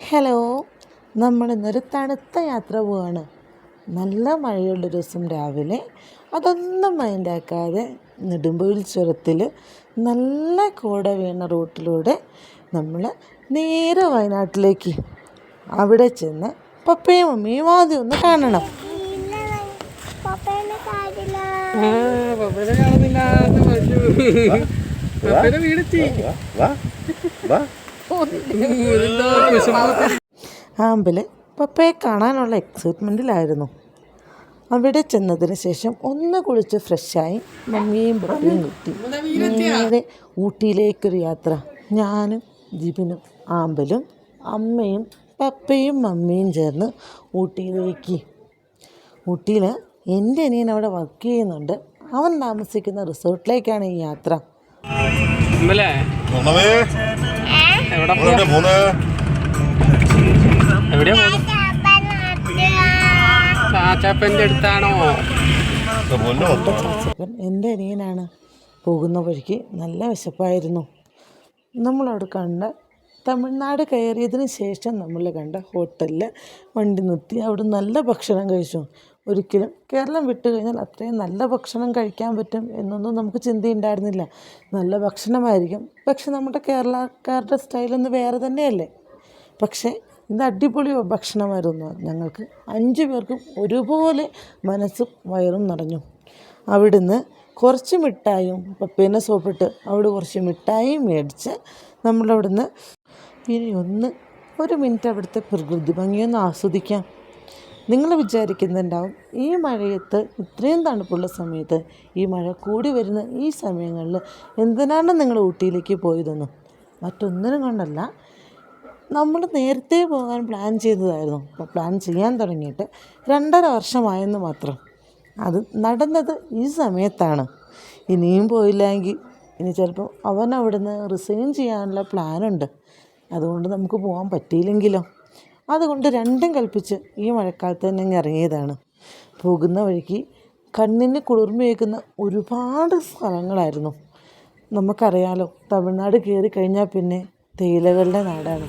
Hello നമ്മൾ ഇന്നൊരു തണുത്ത യാത്ര പോവാണ്. നല്ല മഴയുള്ള ദിവസം രാവിലെ. അതൊന്നും മൈൻഡാക്കാതെ നെടുമ്പൊയിൽ ചുരത്തിൽ നല്ല കോട വീണ റൂട്ടിലൂടെ നമ്മൾ നേരെ വയനാട്ടിലേക്ക്. അവിടെ ചെന്ന് പപ്പയും മമ്മിയും ആദ്യം ഒന്ന് കാണണം. കാണുന്നില്ല വീടെത്തി. ആമ്പിൽ പപ്പയെ കാണാനുള്ള എക്സൈറ്റ്മെന്റിലായിരുന്നു അവിടെ ചെന്നതിന് ശേഷം ഒന്ന് കുളിച്ച് ഫ്രഷായി മമ്മിയും പപ്പയും കിട്ടി. നേരെ ഊട്ടിയിലേക്കൊരു യാത്ര. ഞാനും ജിബിനും ആമ്പലും അമ്മയും പപ്പയും മമ്മിയും ചേർന്ന് ഊട്ടിയിലേക്ക്. ഊട്ടിയിൽ എന്റെ അനിയൻ അവിടെ വർക്ക് ചെയ്യുന്നുണ്ട്. അവൻ താമസിക്കുന്ന റിസോർട്ടിലേക്കാണ് ഈ യാത്ര. എവിടെ പോണ് എവിടെയാ അടുത്താണോ? എന്റെ അനിയനാണ്. പോകുന്ന വഴിക്ക് നല്ല വിശപ്പായിരുന്നു. നമ്മളവിടെ കണ്ട തമിഴ്നാട് കയറിയതിന് ശേഷം നമ്മൾ കണ്ട ഹോട്ടലിൽ വണ്ടി നിർത്തി. അവിടെ നല്ല ഭക്ഷണം കഴിച്ചു. ഒരിക്കലും കേരളം വിട്ടു കഴിഞ്ഞാൽ അത്രയും നല്ല ഭക്ഷണം കഴിക്കാൻ പറ്റും എന്നൊന്നും നമുക്ക് ചിന്തയുണ്ടായിരുന്നില്ല. നല്ല ഭക്ഷണമായിരിക്കും. പക്ഷെ നമ്മുടെ കേരളക്കാരുടെ സ്റ്റൈലൊന്ന് വേറെ തന്നെയല്ലേ? പക്ഷേ ഇന്ന് അടിപൊളി ഭക്ഷണമായിരുന്നു. ഞങ്ങൾക്ക് അഞ്ച് പേർക്കും ഒരുപോലെ മനസ്സും വയറും നിറഞ്ഞു. അവിടുന്ന് കുറച്ച് മിഠായും പപ്പേനെ സോപ്പിട്ട് അവിടെ കുറച്ച് മിഠായും മേടിച്ച് നമ്മളവിടുന്ന് ഇനി ഒന്ന് ഒരു മിനിറ്റ് അവിടുത്തെ പ്രകൃതി ഭംഗിയൊന്ന് ആസ്വദിക്കാം. നിങ്ങൾ വിചാരിക്കുന്നുണ്ടാവും ഈ മഴയത്ത് ഇത്രയും തണുപ്പുള്ള സമയത്ത് ഈ മഴ കൂടി വരുന്ന ഈ സമയങ്ങളിൽ എന്തിനാണ് നിങ്ങൾ ഊട്ടിയിലേക്ക് പോയതെന്ന്? മറ്റൊന്നിനും കൊണ്ടല്ല. നമ്മൾ നേരത്തെ പോകാൻ പ്ലാൻ ചെയ്തതായിരുന്നു. പ്ലാൻ ചെയ്യാൻ തുടങ്ങിയിട്ട് രണ്ടര വർഷമായെന്ന് മാത്രം. അത് നടന്നത് ഈ സമയത്താണ്. ഇനിയും പോയില്ലെങ്കിൽ ഇനി ചിലപ്പോൾ അവൻ അവിടുന്ന് റിസൈൻ ചെയ്യാനുള്ള പ്ലാനുണ്ട് അതുകൊണ്ട് നമുക്ക് പോകാൻ പറ്റിയില്ലെങ്കിലോ? അതുകൊണ്ട് രണ്ടും കൽപ്പിച്ച് ഈ മഴക്കാലത്ത് തന്നെ ഞാൻ ഇറങ്ങിയതാണ്. പോകുന്ന വഴിക്ക് കണ്ണിന് കുളിർമയേക്കുന്ന ഒരുപാട് സ്ഥലങ്ങളായിരുന്നു. നമുക്കറിയാലോ തമിഴ്നാട് കയറി കഴിഞ്ഞാൽ പിന്നെ തേയിലകളുടെ നാടാണ്.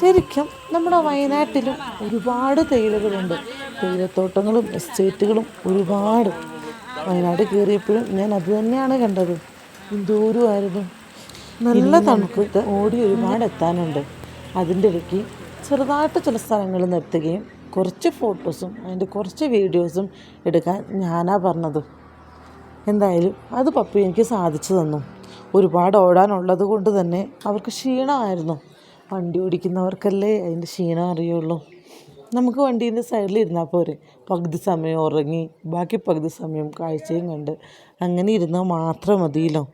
ശരിക്കും നമ്മുടെ വയനാട്ടിലും ഒരുപാട് തേയിലകളുണ്ട്. തേയിലത്തോട്ടങ്ങളും എസ്റ്റേറ്റുകളും ഒരുപാട്. വയനാട് കയറിയപ്പോഴും ഞാൻ അത് തന്നെയാണ് കണ്ടത്. എന്തോരമായിരുന്നു. നല്ല തണുപ്പത്ത് ഓടി ഒരുപാട് എത്താനുണ്ട് അതിന്റെ ഇടയ്ക്ക് ചെറുതായിട്ട് ചില സ്ഥലങ്ങളിൽ നിർത്തുകയും കുറച്ച് ഫോട്ടോസും അതിന്റെ കുറച്ച് വീഡിയോസും എടുക്കാൻ ഞാനാ പറഞ്ഞത്. എന്തായാലും അത് പപ്പു എനിക്ക് സാധിച്ചു തന്നു. ഒരുപാട് ഓടാനുള്ളത് കൊണ്ട് തന്നെ അവർക്ക് ക്ഷീണമായിരുന്നു. വണ്ടി ഓടിക്കുന്നവർക്കല്ലേ അതിന്റെ ക്ഷീണം അറിയുള്ളൂ. നമുക്ക് വണ്ടീന്റെ സൈഡിൽ ഇരുന്നാൽ പോരെ. പകുതി സമയം ഉറങ്ങി ബാക്കി പകുതി സമയം കാഴ്ചയും കണ്ട് അങ്ങനെ ഇരുന്നാൽ മാത്രം മതിയല്ലോ.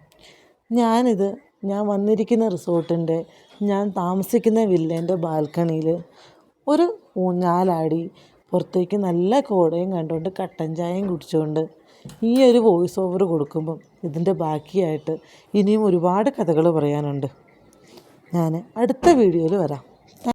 ഞാനിത് ഞാൻ വന്നിരിക്കുന്ന റിസോർട്ടിന്റെ ഞാൻ താമസിക്കുന്ന വില്ലേന്റെ ബാൽക്കണിയിൽ ഒരു ഊഞ്ഞാലാടി പുറത്തേക്ക് നല്ല കോടയും കണ്ടുകൊണ്ട് കട്ടൻ ചായയും കുടിച്ചുകൊണ്ട് ഈ ഒരു വോയിസ് ഓവർ കൊടുക്കുമ്പം ഇതിന്റെ ബാക്കിയായിട്ട് ഇനിയും ഒരുപാട് കഥകൾ പറയാനുണ്ട്. ഞാൻ അടുത്ത വീഡിയോയിൽ വരാം.